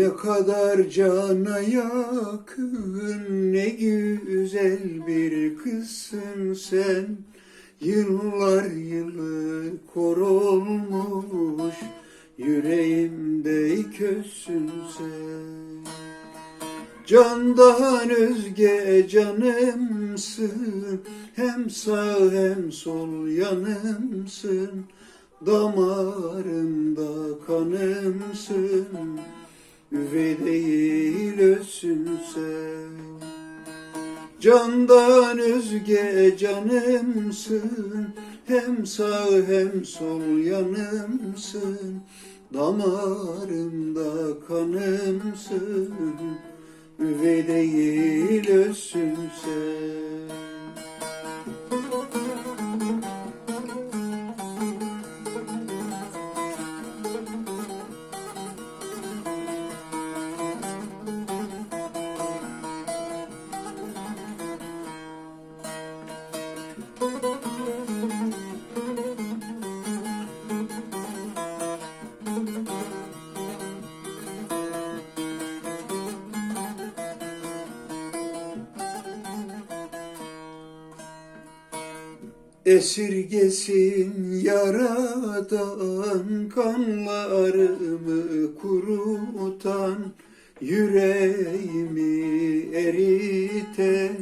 Ne kadar cana yakın, ne güzel bir kızsın sen. Yıllar yılı kor yüreğimde közsün sen. Candan özge canımsın, hem sağ hem sol yanımsın. Damarımda kanımsın, üvey değil özsün sen. Candan özge canımsın, hem sağ hem sol yanımsın. Damarımda kanımsın, üvey değil özsün sen. Esirgesin yaradan kanlarımı kurutan yüreğimi eriten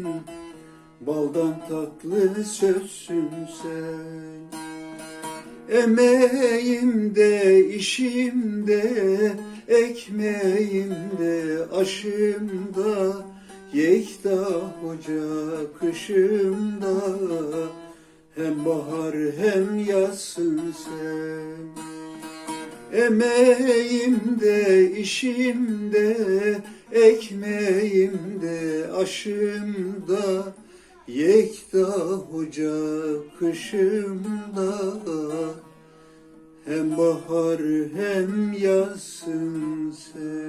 baldan tatlı sözsün sen. Emeğimde, işimde, ekmeğimde, aşımda, yekta hoca kışımda, hem bahar hem yazsın sen. Emeğimde, işimde, ekmeğimde, aşımda, yekta hoca kışımda, hem bahar hem yazsın sen.